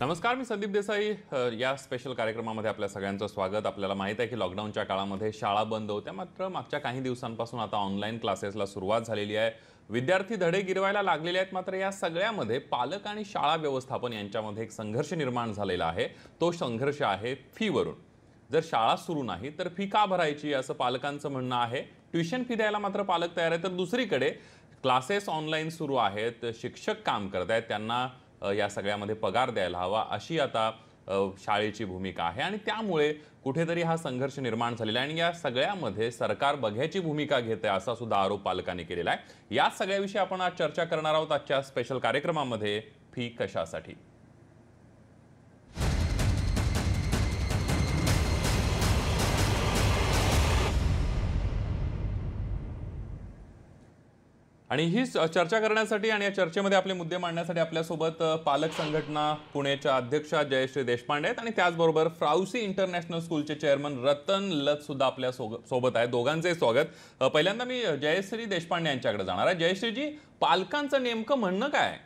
नमस्कार मी संदीप देसाई. या स्पेशल कार्यक्रमामध्ये आपल्या सगळ्यांचं स्वागत. आपल्याला माहीत आहे की लॉकडाऊनच्या काळामध्ये शाळा बंद होत्या. मात्र मागच्या काही दिवसांपासून आता ऑनलाईन क्लासेसला सुरुवात झालेली आहे. विद्यार्थी धडे गिरवायला लागलेले आहेत. मात्र या सगळ्यामध्ये पालक आणि शाळा व्यवस्थापन यांच्यामध्ये एक संघर्ष निर्माण झालेला आहे. तो संघर्ष आहे फीवरून जर शाळा सुरू नाही तर फी का भरायची असं पालकांचं म्हणणं आहे. ट्युशन फी द्यायला मात्र पालक तयार आहे तर दुसरीकडे क्लासेस ऑनलाईन सुरू आहेत. शिक्षक काम करत आहेत. त्यांना या सगळ्यामध्ये पगार द्यायला हवा अशी आता शाळेची भूमिका आहे. आणि त्यामुळे कुठेतरी हा संघर्ष निर्माण झालेला आहे. आणि या सगळ्यामध्ये सरकार बघ्याची भूमिका घेते असा सुद्धा आरोप पालकांनी केलेला आहे. या सगळ्याविषयी आपण आज चर्चा करणार आहोत आजच्या स्पेशल कार्यक्रमामध्ये. फी कशासाठी? आणि ही चर्चा करण्यासाठी आणि या चर्चेमध्ये आपले मुद्दे मांडण्यासाठी आपल्यासोबत पालक संघटना पुण्याच्या अध्यक्षा जयश्री देशपांडे आहेत. आणि त्याचबरोबर फ्राउसी इंटरनॅशनल स्कूलचे चेअरमन रतन लत सुद्धा आपल्यासोबत आहे दोघांचे स्वागत. पहिल्यांदा मी जयश्री देशपांडे यांच्याकडे जाणार आहे. जयश्रीजी पालकांचं नेमकं म्हणणं काय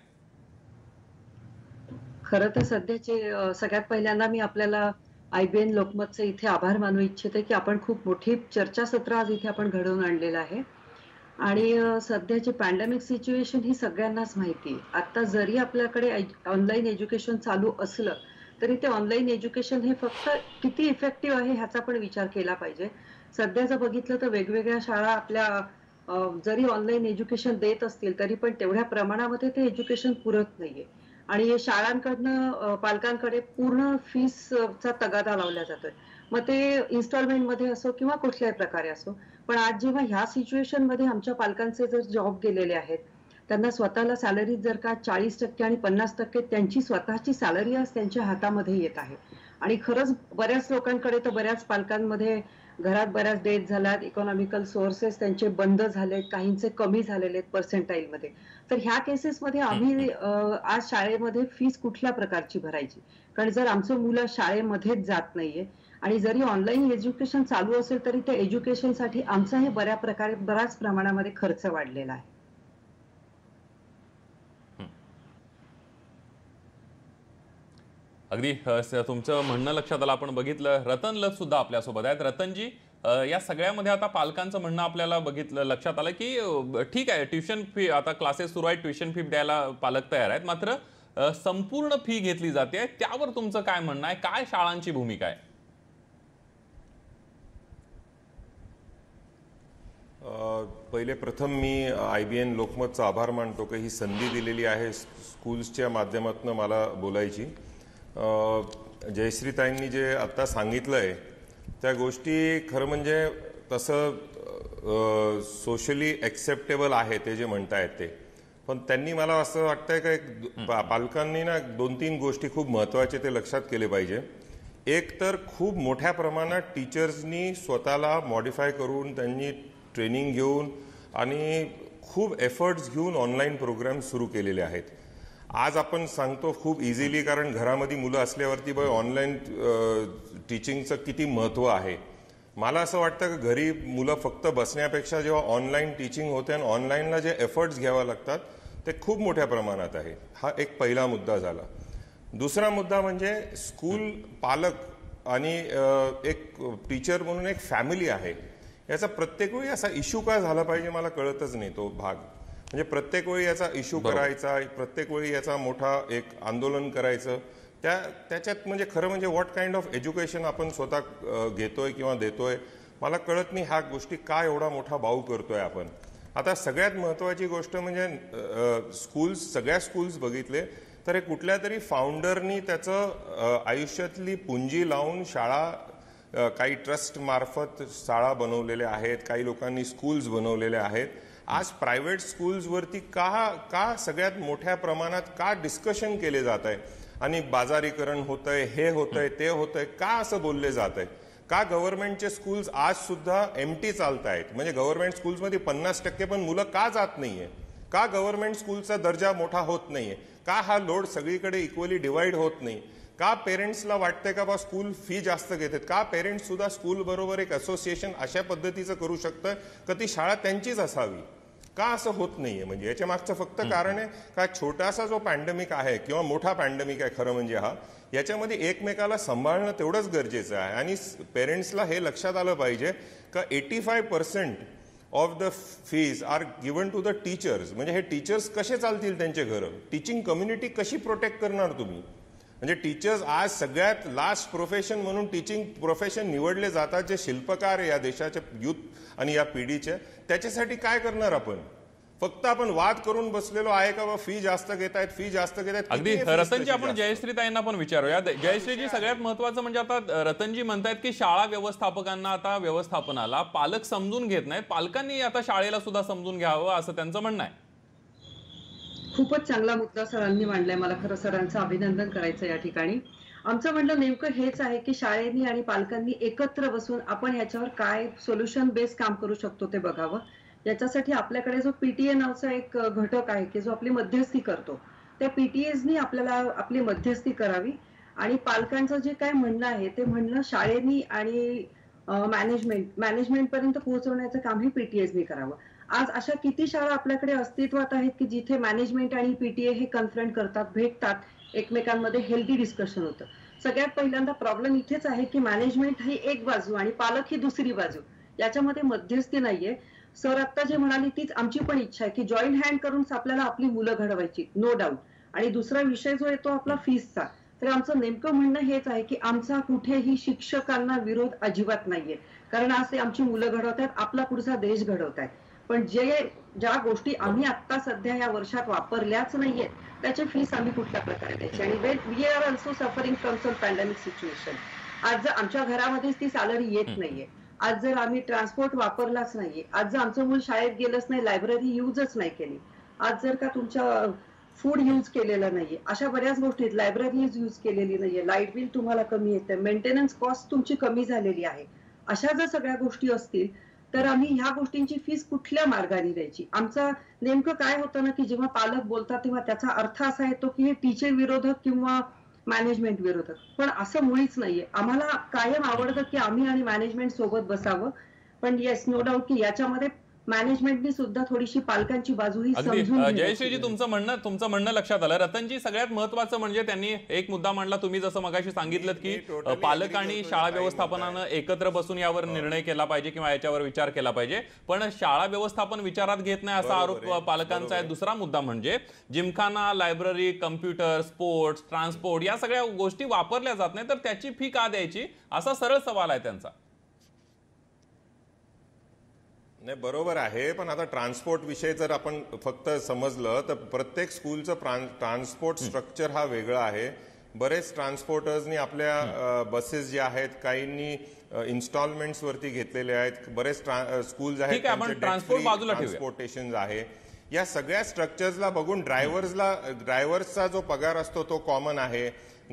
खरं तर सध्याचे सगळ्यात पहिल्यांदा मी आपल्याला आयबीएन लोकमतचे इथे आभार मानू इच्छिते की आपण खूप मोठी चर्चासत्र आज इथे आपण घडवून आणलेलं आहे. आणि सध्याची पॅन्डेमिक सिच्युएशन ही सगळ्यांनाच माहिती आहे. आता जरी आपल्याकडे ऑनलाईन एज्युकेशन चालू असलं तरी ते ऑनलाईन एज्युकेशन हे फक्त किती इफेक्टिव्ह आहे ह्याचा पण विचार केला पाहिजे. सध्या जर बघितलं तर वेगवेगळ्या शाळा आपल्या जरी ऑनलाईन एज्युकेशन देत असतील तरी पण तेवढ्या प्रमाणामध्ये ते एज्युकेशन पुरत नाहीये. आणि हे शाळांकडनं पालकांकडे पूर्ण फीस चा तगादा लावला जातोय. मग ते इन्स्टॉलमेंटमध्ये असो किंवा कुठल्याही प्रकारे असो पण आज जेव्हा ह्या सिच्युएशनमध्ये आमच्या पालकांचे जर जॉब गेलेले आहेत त्यांना स्वतःला सॅलरी जर का चाळीस टक्के आणि पन्नास टक्के त्यांची स्वतःची सॅलरी आज त्यांच्या हातामध्ये येत आहे. आणि खरंच बऱ्याच लोकांकडे तर बऱ्याच पालकांमध्ये घरात बऱ्याच डेथ झाल्यात इकॉनॉमिकल सोर्सेस त्यांचे बंद झालेत काहींचे कमी झालेले आहेत पर्सेंटाईल मध्ये. तर ह्या केसेसमध्ये आम्ही आज शाळेमध्ये फीस कुठल्या प्रकारची भरायची? कारण जर आमचं मुलं शाळेमध्येच जात नाहीये आणि जरी ऑनलाईन एज्युकेशन चालू असेल तरी त्या एज्युकेशनसाठी आमचा हे बऱ्या प्रकारे बऱ्याच प्रमाणामध्ये खर्च वाढलेला आहे. अगदी तुमचं म्हणणं लक्षात आलं. आपण बघितलं रतन लत सुद्धा आपल्यासोबत आहेत. रतनजी या सगळ्यामध्ये आता पालकांचं म्हणणं आपल्याला बघितलं लक्षात आलं की ठीक आहे ट्युशन फी आता क्लासेस सुरू आहेत ट्युशन फी द्यायला पालक तयार आहेत. मात्र संपूर्ण फी घेतली जाते. त्यावर तुमचं काय म्हणणं आहे? काय शाळांची भूमिका आहे? पहिले प्रथम मी आय बी एन लोकमतचा आभार मानतो की ही संधी दिलेली आहे स्कूल्सच्या माध्यमातून मला बोलायची. जयश्रीताईंनी जे आत्ता सांगितलं आहे त्या गोष्टी खरं म्हणजे तसं सोशली ॲक्सेप्टेबल आहे ते जे म्हणतायत ते. पण त्यांनी मला असं वाटतंय का एक पालकांनी ना दोन तीन गोष्टी खूप महत्त्वाचे ते लक्षात केले पाहिजे. एक तर खूप मोठ्या प्रमाणात टीचर्सनी स्वतःला मॉडिफाय करून त्यांनी ट्रेनिंग घेऊन आणि खूप एफर्ट्स घेऊन ऑनलाईन प्रोग्राम सुरू केलेले आहेत. आज आपण सांगतो खूप इझिली कारण घरामध्ये मुलं असल्यावरती बघ ऑनलाईन टीचिंगचं किती महत्त्व आहे. मला असं वाटतं की घरी मुलं फक्त बसण्यापेक्षा जेव्हा ऑनलाईन टीचिंग होते आणि ऑनलाईनला जे एफर्ट्स घ्यावा लागतात ते खूप मोठ्या प्रमाणात आहे. हा एक पहिला मुद्दा झाला. दुसरा मुद्दा म्हणजे स्कूल पालक आणि एक टीचर म्हणून एक फॅमिली आहे. याचा प्रत्येक वेळी असा इश्यू का झाला पाहिजे मला कळतच नाही तो भाग. म्हणजे प्रत्येक वेळी याचा इश्यू करायचा प्रत्येक वेळी याचा मोठा एक आंदोलन करायचं. त्या त्याच्यात म्हणजे खरं म्हणजे व्हॉट काइंड ऑफ एज्युकेशन आपण स्वतः घेतोय किंवा देतोय मला कळत नाही ह्या गोष्टी का एवढा मोठा बाऊ करतोय आपण. आता सगळ्यात महत्वाची गोष्ट म्हणजे स्कूल्स सगळ्या स्कूल्स बघितले तर हे कुठल्या तरी फाउंडरनी त्याचं आयुष्यातली पुंजी लावून शाळा काही ट्रस्टमार्फत शाळा बनवलेल्या आहेत काही लोकांनी स्कूल्स बनवलेल्या आहेत. आज प्रायव्हेट स्कूल्सवरती का का सगळ्यात मोठ्या प्रमाणात का डिस्कशन केले जात आहे? आणि बाजारीकरण होतंय हे होतंय ते होतंय का असं बोलले जात आहे? का गव्हर्नमेंटचे स्कूल्स आज सुद्धा एम टी चालत आहेत म्हणजे गव्हर्नमेंट स्कूल्समध्ये पन्नास टक्के पण मुलं का जात नाहीये? का गव्हर्नमेंट स्कूलचा दर्जा मोठा होत नाहीये? का हा लोड सगळीकडे इक्वली डिवाइड होत नाही? का पेरेंट्सला वाटतंय का बा स्कूल फी जास्त घेतात? का पेरेंट्स सुद्धा स्कूल बरोबर एक असोसिएशन अशा पद्धतीचं करू शकतं? का ती शाळा त्यांचीच असावी? का असं होत नाहीये? म्हणजे याच्या मागचं फक्त कारण आहे का छोटासा जो पॅन्डेमिक आहे किंवा मोठा पॅन्डेमिक आहे खरं म्हणजे हा याच्यामध्ये एकमेकाला सांभाळणं तेवढंच गरजेचं आहे. आणि पेरेंट्सला हे लक्षात आलं पाहिजे का eighty five percent of the fees are given to the teachers म्हणजे हे टीचर्स कसे चालतील त्यांचे घरं? टीचिंग कम्युनिटी कशी प्रोटेक्ट करणार तुम्ही? म्हणजे टीचर्स आज सगळ्यात लास्ट प्रोफेशन म्हणून टीचिंग प्रोफेशन निवडले जातात जे शिल्पकार या देशाचे युथ आणि या पिढीचे त्याच्यासाठी काय करणार आपण? फक्त आपण वाद करून बसलेलो आहे का बा? फी जास्त घेत आहेत फी जास्त घेत आहेत अगदी रतनजी आपण? जयश्रीताईंना पण विचारूया जयश्रीजी सगळ्यात महत्वाचं म्हणजे आता रतनजी म्हणतायत की शाळा व्यवस्थापकांना आता व्यवस्थापनाला पालक समजून घेत नाहीत. पालकांनी आता शाळेला सुद्धा समजून घ्यावं असं त्यांचं म्हणणं आहे. खूपच चांगला मुद्दा सरांनी मांडलाय. मला खरं सरांचं अभिनंदन करायचं या ठिकाणी. आमचं म्हणणं नेमकं हेच आहे की शाळेनी आणि पालकांनी एकत्र बसून आपण याच्यावर काय सोल्युशन बेस काम करू शकतो ते बघावं. याच्यासाठी आपल्याकडे जो पीटीए नावचा एक घटक आहे की जो आपली मध्यस्थी करतो त्या पीटीएसनी आपल्याला आपली मध्यस्थी करावी आणि पालकांचं जे काय म्हणणं आहे ते म्हणणं शाळेनी आणि मॅनेजमेंट मॅनेजमेंट पर्यंत पोहोचवण्याचं काम हे पीटीएजनी करावं. आज अशा किती शाळा आपल्याकडे अस्तित्वात आहेत की जिथे मॅनेजमेंट आणि पीटीए हे कन्फ्रंट करतात भेटतात एकमेकांमध्ये हेल्दी डिस्कशन होतं. सगळ्यात पहिल्यांदा प्रॉब्लेम इथेच आहे की मॅनेजमेंट ही एक बाजू आणि पालक ही दुसरी बाजू. याच्यामध्ये मध्यस्थी नाहीये. सर आता जे म्हणाली तीच आमची पण इच्छा आहे की जॉईंट हँड करून आपल्याला आपली मुलं घडवायची नो डाऊट आणि दुसरा विषय जो येतो आपला फीसचा तर आमचं नेमकं म्हणणं हेच आहे की आमचा कुठेही शिक्षकांना विरोध अजिबात नाहीये. कारण आज आमची मुलं घडवतात आपला पुढचा देश घडवतायत. पण जे ज्या गोष्टी आम्ही आता सध्या या वर्षात वापरल्याच नाहीयेत त्याची फीस आम्ही कुठल्या प्रकारे द्यायची? आणि we are also suffering from some pandemic situation आज जर आमच्या घरामध्येच ती सॅलरी येत नाहीये. आज जर आम्ही ट्रान्सपोर्ट वापरलाच नाहीये आज जर आमचं मूल शाळेत गेलंच नाही लायब्ररी युजच नाही केली आज जर का तुमच्या फूड यूज केलेलं नाहीये अशा बऱ्याच गोष्टी आहेत. लायब्ररी यूज केलेली नाहीये. लाइट बिल तुम्हाला कमी येते. मेंटेनन्स कॉस्ट तुमची कमी झालेली आहे. अशा जर सगळ्या गोष्टी असतील तर आम्ही ह्या गोष्टींची फीस कुठल्या मार्गाने द्यायची? आमचं नेमकं काय होतं ना की जेव्हा पालक बोलतात तेव्हा त्याचा अर्थ असा येतो की हे टीचर विरोधक किंवा मॅनेजमेंट विरोधक. पण असं मुळीच नाहीये. आम्हाला कायम आवडतं की आम्ही आणि मॅनेजमेंट सोबत बसावं. पण येस नो डाऊट की याच्यामध्ये मॅनेजमेंटनी सुद्धा थोडीशी पालकांची बाजू ही अगदी. समजून अ, घेण्याची जयश्रीजी तुमचं म्हणणं तुमचं म्हणणं लक्षात आलं. रतनजी सगळ्यात महत्वाचं म्हणजे त्यांनी एक मुद्दा मांडला. तुम्ही जसं मगाशी सांगितलं की पालक आणि शाळा व्यवस्थापनानं एकत्र बसून यावर निर्णय केला पाहिजे किंवा याच्यावर विचार केला पाहिजे. पण शाळा व्यवस्थापन विचारात घेत नाही असा आरोप पालकांचा आहे. दुसरा मुद्दा म्हणजे gymkhana library computer sports transport या सगळ्या गोष्टी वापरल्या जात नाही तर त्याची फी का द्यायची? असा सरळ सवाल आहे त्यांचा. नाही बरोबर आहे पण आता ट्रान्सपोर्ट विषय जर आपण फक्त समजलं तर प्रत्येक स्कूलचं ट्रान्सपोर्ट स्ट्रक्चर हा वेगळा आहे. बरेच ट्रान्सपोर्टर्सनी आपल्या बसेस जे आहेत काहींनी इन्स्टॉलमेंट्स वरती घेतलेले आहेत. बरेच स्कूल्स आहेत बाजूला ठेवूया. ट्रान्सपोर्टेशन आहे. या सगळ्या स्ट्रक्चर्सला बघून ड्रायव्हर्सला ड्रायव्हर्सचा जो पगार असतो तो कॉमन आहे.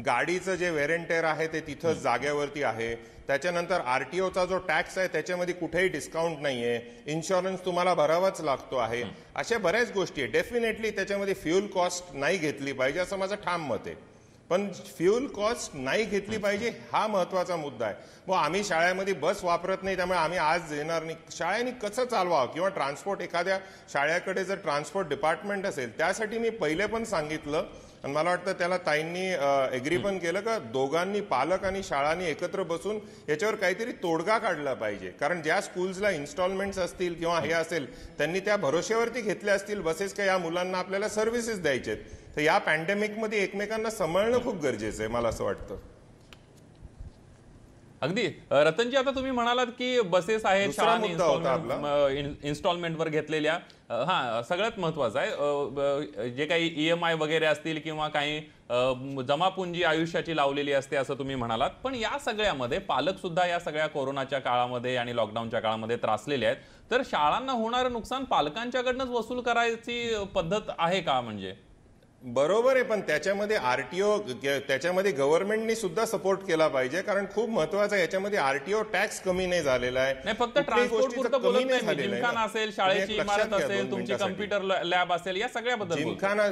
गाडीचं जे वेरेंटेअर आहे ते तिथं जाग्यावरती आहे. त्याच्यानंतर आर टी ओचा जो टॅक्स आहे त्याच्यामध्ये कुठेही डिस्काउंट नाही आहे इन्शुरन्स तुम्हाला भरावाच लागतो आहे. अशा बऱ्याच गोष्टी आहे डेफिनेटली त्याच्यामध्ये फ्युल कॉस्ट नाही घेतली पाहिजे असं माझं ठाम मत आहे. पण फ्युल कॉस्ट नाही घेतली पाहिजे हा महत्त्वाचा मुद्दा आहे. मग आम्ही शाळेमध्ये बस वापरत नाही त्यामुळे आम्ही आज येणार नाही. शाळेने कसं चालवावं? किंवा ट्रान्सपोर्ट एखाद्या शाळेकडे जर ट्रान्सपोर्ट डिपार्टमेंट असेल त्यासाठी मी पहिले पण सांगितलं आणि मला वाटतं त्याला ताईंनी एग्री पण केलं का दोघांनी पालक आणि शाळांनी एकत्र बसून याच्यावर काहीतरी तोडगा काढला पाहिजे. कारण ज्या स्कूल्सला इन्स्टॉलमेंट्स असतील किंवा हे असेल त्यांनी त्या भरोश्यावरती घेतल्या असतील बसेस का या मुलांना आपल्याला सर्व्हिसेस द्यायचे तर या पॅन्डेमिकमध्ये एकमेकांना सांभाळणं खूप गरजेचं आहे मला असं वाटतं. अगदी. रतनजी आता तुम्ही म्हणालात की बसेस आहेत शाळांनी इन्स्टॉलमेंटवर घेतलेल्या. हा सगळ्यात महत्वाचं आहे. जे काही ई एम आय वगैरे असतील किंवा काही जमापुंजी आयुष्याची लावलेली असते असं तुम्ही म्हणालात. पण या सगळ्यामध्ये पालक सुद्धा या सगळ्या कोरोनाच्या काळामध्ये आणि लॉकडाऊनच्या काळामध्ये त्रासलेले आहेत. तर शाळांना होणारं नुकसान पालकांच्याकडनंच वसूल करायची पद्धत आहे का म्हणजे? बरोबर आहे पण त्याच्यामध्ये आरटीओ त्याच्यामध्ये गव्हर्नमेंटनी सुद्धा सपोर्ट केला पाहिजे कारण खूप महत्वाचं आहे याच्यामध्ये आरटीओ टॅक्स कमी नाही झालेला आहे नाही फक्त असेल शाळेची इमारत असेल तुमची. कम्प्युटर लॅब असेल या सगळ्याबद्दल. जिमखाना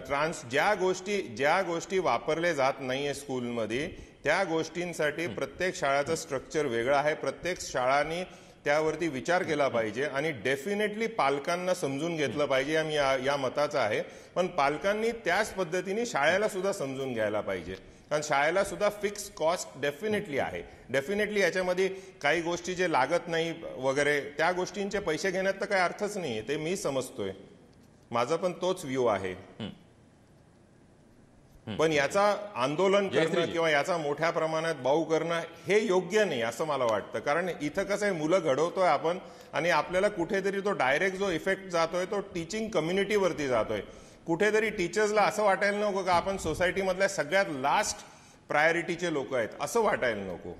ट्रान्स ज्या गोष्टी ज्या गोष्टी वापरले जात नाहीये स्कूलमध्ये त्या गोष्टींसाठी प्रत्येक शाळाचं स्ट्रक्चर वेगळं आहे प्रत्येक शाळांनी त्यावरती विचार केला पाहिजे आणि डेफिनेटली पालकांना समजून घेतलं पाहिजे. आम्ही या या मताचा आहे. पण पालकांनी त्याच पद्धतीने शाळेला सुद्धा समजून घ्यायला पाहिजे. कारण शाळेला सुद्धा फिक्स कॉस्ट डेफिनेटली आहे. डेफिनेटली याच्यामध्ये काही गोष्टी जे लागत नाही वगैरे त्या गोष्टींचे पैसे घेण्यात तर काही अर्थच नाही ते मी समजतोय. माझा पण तोच व्ह्यू आहे. पण याचा आंदोलन करणं. किंवा याचा मोठ्या प्रमाणात बाऊ करणं हे योग्य नाही असं मला वाटतं. कारण इथं कसं आहे मुलं घडवतोय आपण आणि आपल्याला कुठेतरी तो डायरेक्ट जो इफेक्ट जातोय तो टीचिंग कम्युनिटीवरती जातोय. कुठेतरी टीचर्सला असं वाटायला नको का आपण सोसायटीमधल्या सगळ्यात लास्ट प्रायोरिटीचे लोक आहेत असं वाटायला नको.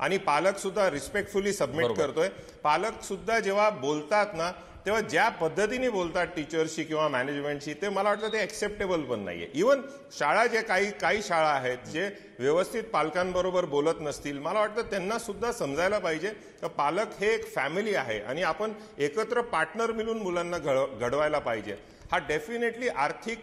आणि पालक सुद्धा रिस्पेक्टफुली सबमिट. करतोय. पालक सुद्धा जेव्हा बोलतात ना तेव्हा ज्या पद्धतीने बोलतात टीचर्सशी किंवा मॅनेजमेंटशी ते मला वाटतं ते ॲक्सेप्टेबल पण नाहीये. इवन शाळा जे काही काही शाळा आहेत जे व्यवस्थित पालकांबरोबर बोलत नसतील मला वाटतं त्यांना सुद्धा समजायला पाहिजे तर पालक हे एक फॅमिली आहे आणि आपण एकत्र पार्टनर मिळून मुलांना घड- घडवायला पाहिजे. हा डेफिनेटली आर्थिक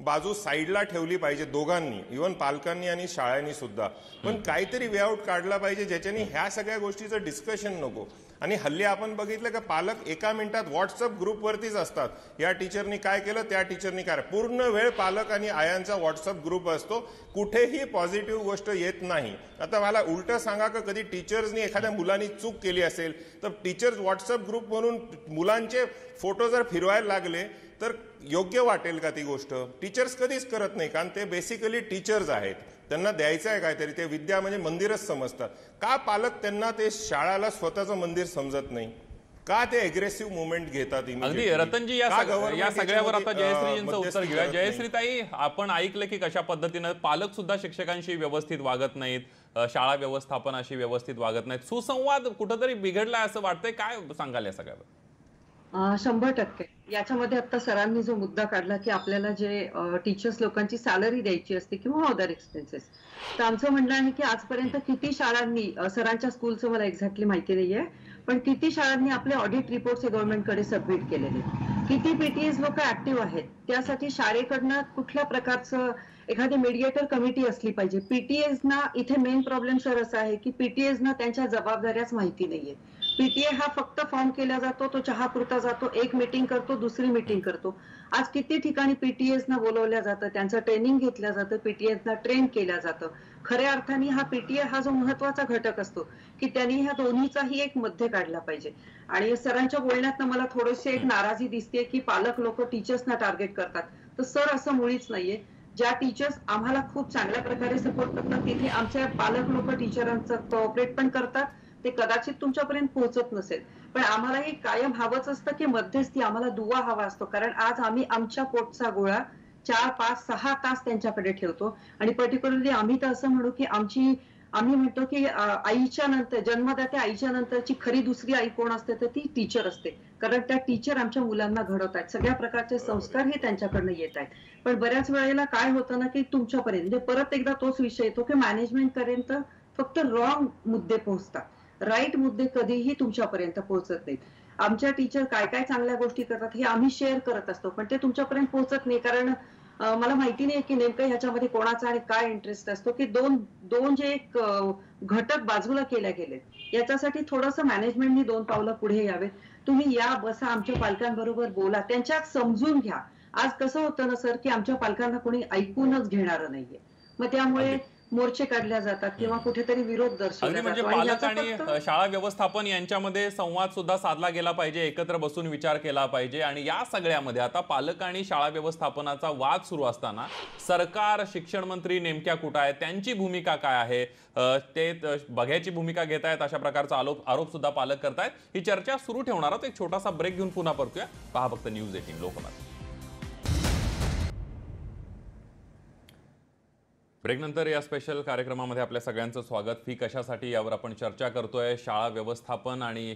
बाजू साईडला ठेवली पाहिजे दोघांनी इवन पालकांनी आणि शाळांनी सुद्धा. पण काहीतरी वेआउट काढला पाहिजे ज्याच्याने ह्या सगळ्या गोष्टीचं डिस्कशन नको. आणि हल्ली आपण बघितलं का पालक एका मिनिटात व्हॉट्सअप ग्रुपवरतीच असतात. या टीचरनी काय केलं? त्या टीचरनी काय? पूर्ण वेळ पालक आणि आयांचा व्हॉट्सअप ग्रुप असतो. कुठेही पॉझिटिव्ह गोष्ट येत नाही. आता मला उलट सांगा का कधी टीचर्सनी एखाद्या मुलांनी चूक केली असेल तर टीचर्स व्हॉट्सअप ग्रुप म्हणून मुलांचे फोटो जर फिरवायला लागले तर योग्य वाटेल का ती गोष्ट? टीचर्स कधीच करत नाही कारण ते बेसिकली टीचर्स आहेत. त्यांना द्यायचं आहे काहीतरी ते विद्या म्हणजे मंदिरच समजतात. का पालक त्यांना ते शाळाला स्वतःचं मंदिर समजत नाही? का ते अग्रेसिव्ह मुवमेंट घेतात अगदी? रतनजी या सगळ्यावर आता जयश्रीजींचं उत्तर घेऊया. करत नाही? जयश्रीताई आपण ऐकलं की कशा पद्धतीनं पालक सुद्धा शिक्षकांशी व्यवस्थित वागत नाहीत शाळा व्यवस्थापनाशी व्यवस्थित वागत नाहीत. सुसंवाद कुठंतरी बिघडलाय असं वाटतंय? काय सांगाल या सगळ्यावर? शंभर टक्के. याच्यामध्ये आता सरांनी जो मुद्दा काढला की आपल्याला जे टीचर्स लोकांची सॅलरी द्यायची असते किंवा अदर एक्सपेन्सेस तर आमचं म्हणणं आहे की आजपर्यंत किती शाळांनी सरांच्या स्कूलचं मला एक्झॅक्टली माहिती नाहीये पण किती शाळांनी आपले ऑडिट रिपोर्ट गव्हर्नमेंटकडे सबमिट केलेले. किती पीटीएस लोक ऍक्टिव्ह आहेत त्यासाठी शाळेकडनं कुठल्या प्रकारचं एखादी मीडिएटर कमिटी असली पाहिजे. पीटीएस ना इथे मेन प्रॉब्लेम सर असा आहे की पीटीएस ना त्यांच्या जबाबदाऱ्याच माहिती नाहीये. पीटीए हा फक्त फॉर्म केला जातो तो चहा पुरता जातो एक मीटिंग करतो दुसरी मीटिंग करतो. आज किती ठिकाणी पीटीएस न बोलवल्या जातं त्यांचं ट्रेनिंग घेतलं जातं पीटीएसना ट्रेन केलं जातं. खऱ्या अर्थाने हा पीटीए हा जो महत्त्वाचा घटक असतो की त्यांनी ह्या दोन्हीचाही एक मध्य काढला पाहिजे. आणि सरांच्या बोलण्यात मला थोडीशी एक नाराजी दिसते की पालक लोक टीचर्सना टार्गेट करतात. तर सर असं मुळीच नाहीये. ज्या टीचर्स आम्हाला खूप चांगल्या प्रकारे सपोर्ट करतात तिथे आमच्या पालक लोक टीचरांचं कोऑपरेट पण करतात. ते कदाचित तुमच्यापर्यंत पोहोचत नसेल. पण आम्हाला हे कायम हवंच असतं की मध्यस्थी आम्हाला दुवा हवा असतो. कारण आज आम्ही आमच्या पोटचा गोळा चार पाच सहा तास त्यांच्याकडे ठेवतो. आणि पर्टिक्युलरली आम्ही तर असं म्हणू की आमची आम्ही म्हणतो की आईच्या नंतर जन्मदात्या आईच्या नंतरची खरी दुसरी आई कोण असते तर ती टीचर असते. कारण त्या टीचर आमच्या मुलांना घडवत आहेत. सगळ्या प्रकारचे संस्कार हे त्यांच्याकडनं येत आहेत. पण बऱ्याच वेळेला काय होतं ना की तुमच्यापर्यंत म्हणजे परत एकदा तोच विषय येतो की मॅनेजमेंट पर्यंत फक्त रॉंग मुद्दे पोहोचतात. राईट मुद्दे कधीही तुमच्यापर्यंत पोहोचत नाहीत. आमच्या टीचर काय काय चांगल्या गोष्टी करतात हे आम्ही शेअर करत असतो पण ते तुमच्यापर्यंत पोहोचत नाही. कारण मला माहिती नाही की नेमकं ह्याच्यामध्ये कोणाचा आणि काय इंटरेस्ट असतो की दोन दोन जे एक घटक बाजूला केल्या गेले याच्यासाठी थोडंसं मॅनेजमेंटनी दोन पावलं पुढे यावे. तुम्ही या बसा आमच्या पालकांबरोबर बोला त्यांच्यात समजून घ्या. आज कसं होतं ना सर की आमच्या पालकांना कोणी ऐकूनच घेणार नाहीये. मग त्यामुळे मोर्चे काढल्या जातात किंवा कुठेतरी विरोध दर्शवला म्हणजे पालक आणि शाळा व्यवस्थापन यांच्यामध्ये संवाद सुद्धा साधला गेला पाहिजे एकत्र बसून विचार केला पाहिजे. आणि या सगळ्यामध्ये आता पालक आणि शाळा व्यवस्थापनाचा वाद सुरू असताना सरकार शिक्षण मंत्री नेमक्या कुठं आहे त्यांची भूमिका काय आहे? ते बघ्याची भूमिका घेत आहेत अशा प्रकारचा आरोप आरोप सुद्धा पालक करतायत. ही चर्चा सुरू ठेवणार आहोत. एक छोटासा ब्रेक घेऊन पुन्हा परतूया. पहा फक्त न्यूज एटीन लोकमत. ब्रेकनंतर या स्पेशल कार्यक्रमामध्ये आपल्या सगळ्यांचं स्वागत. फी कशासाठी यावर आपण चर्चा करतोय. शाळा व्यवस्थापन आणि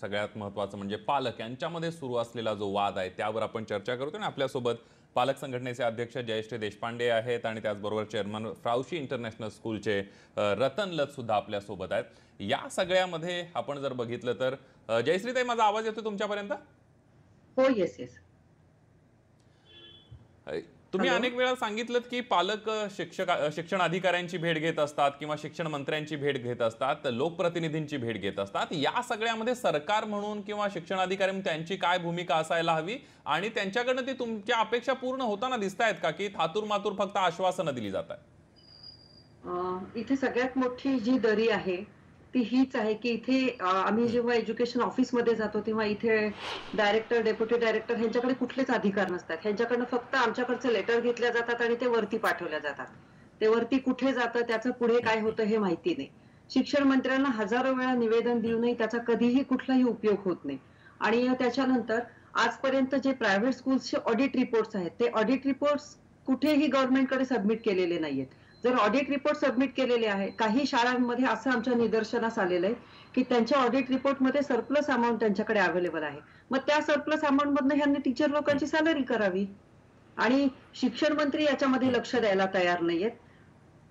सगळ्यात महत्त्वाचं म्हणजे पालक यांच्यामध्ये सुरू असलेला जो वाद आहे त्यावर आपण चर्चा करतोय. आणि आपल्यासोबत पालक संघटनेचे अध्यक्ष जयश्री देशपांडे आहेत आणि त्याचबरोबर चेअरमन फ्रावशी इंटरनॅशनल स्कूलचे रतन लत सुद्धा आपल्यासोबत आहेत. या सगळ्यामध्ये आपण जर बघितलं तर अ, जयश्रीताई माझा आवाज येतो तुमच्यापर्यंत? हो येस येस तुम्ही? अनेक वेळा सांगितलं की पालक शिक्षक शिक्षण अधिकाऱ्यांची भेट घेत असतात किंवा शिक्षण मंत्र्यांची भेट घेत असतात लोकप्रतिनिधींची भेट घेत असतात. या सगळ्यामध्ये सरकार म्हणून किंवा शिक्षण अधिकारी म्हणून त्यांची काय भूमिका असायला हवी? आणि त्यांच्याकडनं ते तुमच्या अपेक्षा पूर्ण होताना दिसत आहेत का की थातूर मातूर फक्त आश्वासनं दिली जात आहेत इथे सगळ्यात मोठी जी दरी आहे ती हीच आहे की इथे आम्ही जेव्हा एज्युकेशन ऑफिसमध्ये जातो तेव्हा इथे डायरेक्टर डेप्युटी डायरेक्टर ह्यांच्याकडे कुठलेच अधिकार नसतात. ह्यांच्याकडनं फक्त आमच्याकडचं लेटर घेतल्या जातात आणि ते वरती पाठवल्या जातात. ते वरती कुठे जातं त्याचं पुढे काय होतं हे माहिती नाही. शिक्षण मंत्र्यांना हजारो वेळा निवेदन देऊनही त्याचा कधीही कुठलाही उपयोग होत नाही. आणि त्याच्यानंतर आजपर्यंत जे प्रायव्हेट स्कूल्सचे ऑडिट रिपोर्ट्स आहेत ते ऑडिट रिपोर्ट्स कुठेही गव्हर्नमेंटकडे सबमिट केलेले नाहीयेत. जर ऑडिट रिपोर्ट सबमिट केलेले आहे काही शाळांमध्ये असं आमच्या निदर्शनास आलेलं आहे की त्यांच्या ऑडिट रिपोर्टमध्ये सरप्लस अमाऊंट त्यांच्याकडे अवेलेबल आहे. मग त्या सरप्लस अमाऊंट मधनं ह्यांनी टीचर लोकांची सॅलरी करावी. आणि शिक्षण मंत्री याच्यामध्ये लक्ष द्यायला तयार नाहीयेत.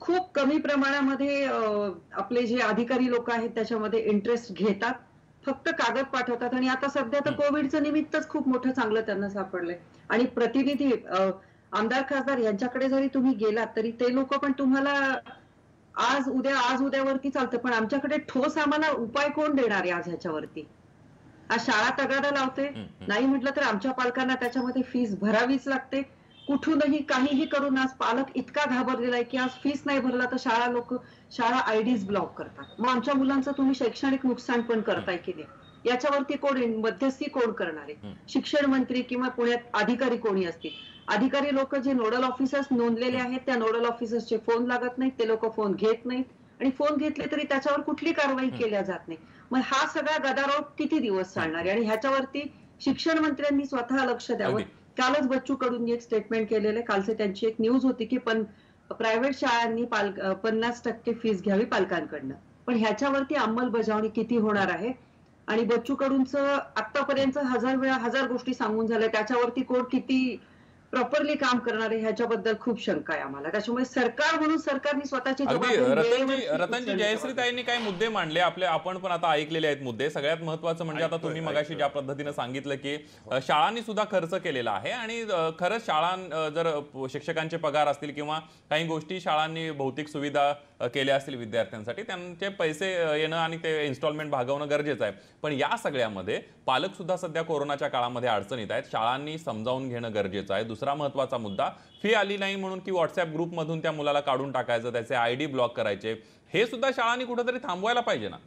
खूप कमी प्रमाणामध्ये आपले जे अधिकारी लोक आहेत त्याच्यामध्ये इंटरेस्ट घेतात. फक्त कागद पाठवतात. आणि आता सध्या तर कोविडचं निमित्तच खूप मोठं चांगलं त्यांना सापडलंय. आणि प्रतिनिधी आमदार खासदार यांच्याकडे जरी तुम्ही गेलात तरी ते लोक पण तुम्हाला आज उद्या आज उद्यावरती चालतं. पण आमच्याकडे ठोस आम्हाला उपाय कोण देणार आहे आज ह्याच्यावरती? आज शाळा तगादा लावते. नाही म्हटलं तर आमच्या पालकांना त्याच्यामध्ये फीस भरावीच लागते. कुठूनही काहीही करून आज पालक इतका घाबरलेला आहे की आज फीस नाही भरला तर शाळा लोक शाळा आयडीज ब्लॉक करतात. मग आमच्या मुलांचं तुम्ही शैक्षणिक नुकसान पण करताय की नाही? याच्यावरती कोण? मध्यस्थी कोण करणार आहे? शिक्षण मंत्री किंवा पुण्यात अधिकारी कोणी असतील? अधिकारी लोक जे नोडल ऑफिसर्स नोंदलेले आहेत त्या नोडल ऑफिसर्सचे फोन लागत नाहीत ते लोक फोन घेत नाहीत. आणि फोन घेतले तरी त्याच्यावर कुठली कारवाई केल्या जात नाही. मग हा सगळा गदारोळ किती दिवस चालणार आहे? आणि ह्याच्यावरती शिक्षण मंत्र्यांनी स्वतः लक्ष द्यावं. कालच बच्चू कडून एक स्टेटमेंट केलेलं आहे. कालचे त्यांची एक न्यूज होती की पण प्रायव्हेट शाळांनी पन्नास टक्के फीस घ्यावी पालकांकडनं. पण ह्याच्यावरती अंमलबजावणी किती होणार आहे? आणि बच्चू कडूंचं आतापर्यंत हजार वेळा हजार गोष्टी सांगून झाल्या. त्याच्यावरती कोण किती प्रॉपरली काम करणार आहे ह्याच्याबद्दल खूप शंका आहे आम्हाला. त्याच्यामुळे सरकार म्हणून सरकारने स्वतःची रतनजी वेळेवरती रतनजी उचलली जयश्री पाहिजे. ताईंनी काही मुद्दे मांडले? आपले आपण पण आता ऐकलेले आहेत मुद्दे. सगळ्यात महत्वाचं म्हणजे आता तुम्ही मगाशी ज्या पद्धतीने सांगितलं की अ, शाळांनी सुद्धा खर्च केलेला आहे आणि खरंच शाळां जर शिक्षकांचे पगार असतील किंवा काही गोष्टी शाळांनी भौतिक सुविधा केल्या असतील विद्यार्थ्यांसाठी त्यांचे पैसे येणं आणि ते इन्स्टॉलमेंट भागवणं गरजेचं आहे. पण या सगळ्यामध्ये पालकसुद्धा सध्या कोरोनाच्या काळामध्ये अडचणीत आहेत. शाळांनी समजावून घेणं गरजेचं आहे. दुसरा महत्त्वाचा मुद्दा फी आली नाही म्हणून की व्हॉट्सअप ग्रुपमधून त्या मुलाला काढून टाकायचं त्याचे आय डी ब्लॉक करायचे. हे सुद्धा शाळांनी कुठेतरी थांबवायला पाहिजे ना.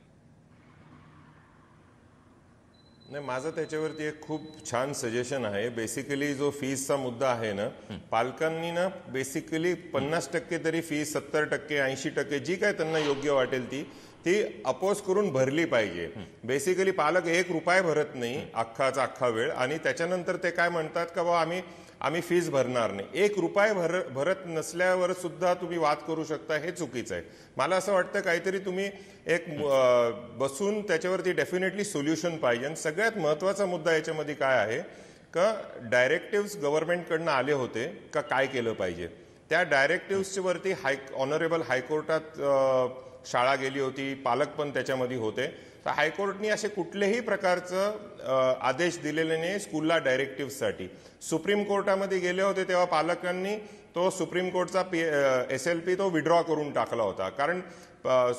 नाही माझं त्याच्यावरती एक खूप छान सजेशन आहे. बेसिकली जो फीसचा मुद्दा आहे ना पालकांनी ना बेसिकली पन्नास टक्के तरी फीस सत्तर टक्के ऐंशी टक्के जी काय त्यांना योग्य वाटेल ती ती अपोज करून भरली पाहिजे. बेसिकली पालक एक रुपये भरत नाही अख्खाचा अख्खा वेळ. आणि त्याच्यानंतर ते काय म्हणतात का बाबा आम्ही आम्ही फीज भरणार नाही. एक रुपये भर भरत नसल्यावर सुद्धा तुम्ही वाद करू शकता हे चुकीचं आहे. मला असं वाटतं काहीतरी तुम्ही एक बसून त्याच्यावरती डेफिनेटली सोल्युशन पाहिजे. आणि सगळ्यात महत्त्वाचा मुद्दा याच्यामध्ये काय आहे? का डायरेक्टिव्स गव्हर्नमेंटकडनं आले होते का काय केलं पाहिजे? त्या डायरेक्टिव्सच्या वरती हाय ऑनरेबल हायकोर्टात शाळा गेली होती पालक पण त्याच्यामध्ये होते. तर हायकोर्टनी असे कुठल्याही प्रकारचं आदेश दिलेले नाही स्कूलला डायरेक्टिव्हसाठी सुप्रीम कोर्टामध्ये गेले होते तेव्हा पालकांनी तो सुप्रीम कोर्टचा पी एस एल पी तो विड्रॉ करून टाकला होता. कारण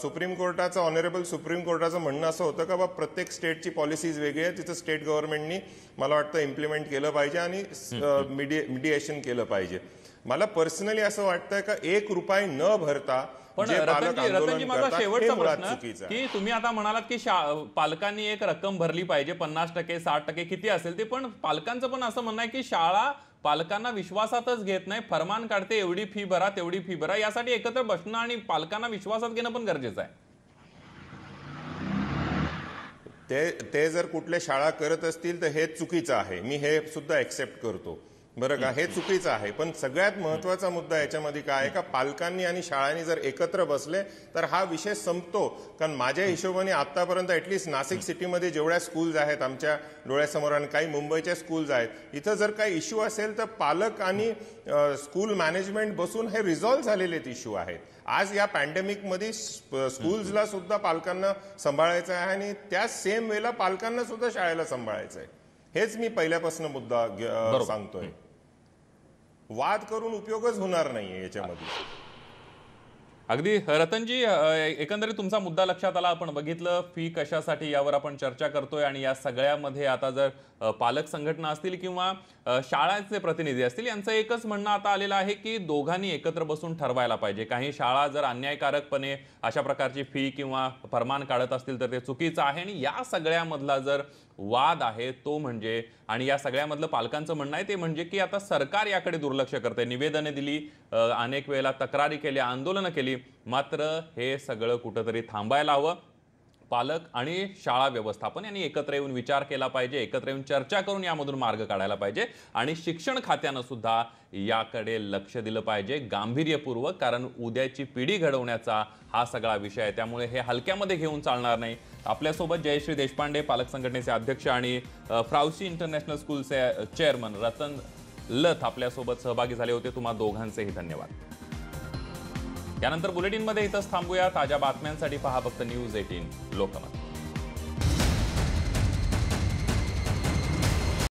सुप्रीम कोर्टाचं ऑनरेबल सुप्रीम कोर्टाचं म्हणणं असं होतं का बा प्रत्येक स्टेटची पॉलिसीज वेगळी आहे तिथं स्टेट गव्हर्नमेंटनी मला वाटतं इम्प्लिमेंट केलं पाहिजे आणि मिडिए मिडिएशन केलं पाहिजे. मला पर्सनली असं वाटतं का एक रुपये न भरता पण रतनजी माझा शेवटचा प्रश्न की तुम्ही आता म्हणालात की पालकांनी एक रक्कम भरली पाहिजे पन्नास टक्के साठ टक्के किती असेल ते पण पालकांचं पण असं म्हणणं आहे की शाळा पालकांना विश्वासातच घेत नाही फरमान काढते एवढी फी भरा तेवढी फी भरा यासाठी एकत्र बसणं आणि पालकांना विश्वासात घेणं पण गरजेचं आहे. ते ते जर कुठल्या शाळा करत असतील तर हे चुकीचं आहे. मी हे सुद्धा एक्सेप्ट करतो. बरं का हे चुकीचं आहे. पण सगळ्यात महत्त्वाचा मुद्दा याच्यामध्ये काय आहे का पालकांनी आणि शाळांनी जर एकत्र बसले तर हा विषय संपतो. कारण माझ्या हिशोबाने आतापर्यंत ऍटलिस्ट नाशिक सिटीमध्ये जेवढ्या स्कूल्स आहेत आमच्या डोळ्यासमोर आणि काही मुंबईच्या स्कूल्स आहेत इथं जर काही इश्यू असेल तर पालक आणि स्कूल मॅनेजमेंट बसून हे रिझॉल्व्ह झालेले इश्यू आहेत. आज या पॅन्डेमिकमध्ये स्कूल्सला सुद्धा पालकांना सांभाळायचं आहे आणि त्याच सेम वेळेला पालकांना सुद्धा शाळेला सांभाळायचं आहे. हेच मी पहिल्यापासून मुद्दा सांगतोय. वाद करून उपयोगच होणार नाहीये याच्यामध्ये. अगदी रतनजी एकंदरीत तुमचा मुद्दा लक्षात आला. आपण बघितलं फी कशासाठी यावर आपण चर्चा करतोय आणि या सगळ्यामध्ये आता जर पालक संघटना असतील किंवा शाळांचे प्रतिनिधी असतील यांचं एकच म्हणणं आता आलेलं आहे की दोघांनी एकत्र बसून ठरवायला पाहिजे. काही शाळा जर अन्यायकारकपणे अशा प्रकारची फी किंवा फरमान काढत असतील तर ते चुकीचं आहे. आणि या सगळ्यामधला जर वाद आहे तो म्हणजे आणि या सगळ्यामधलं पालकांचं म्हणणं आहे ते म्हणजे की आता सरकार याकडे दुर्लक्ष करते निवेदने दिली अनेक वेळेला तक्रारी केल्या आंदोलनं केली मात्र हे सगळं कुठंतरी थांबायला हवं. पालक आणि शाळा व्यवस्थापन यांनी एकत्र येऊन विचार केला पाहिजे एकत्र येऊन चर्चा करून यामधून मार्ग काढायला पाहिजे आणि शिक्षण खात्यानं सुद्धा याकडे लक्ष दिलं पाहिजे गांभीर्यपूर्वक कारण उद्याची पिढी घडवण्याचा हा सगळा विषय आहे. त्यामुळे हे हलक्यामध्ये घेऊन चालणार नाही. आपल्यासोबत जयश्री देशपांडे पालक संघटनेचे अध्यक्ष आणि अ, फ्राउसी इंटरनॅशनल स्कूलचे चेअरमन रतन लथ आपल्यासोबत सहभागी झाले होते. तुम्हा दोघांचेही धन्यवाद. यानंतर बुलेटिनमध्ये इथंच थांबूया. ताज्या बातम्यांसाठी पहा फक्त न्यूज एटीन लोकमत.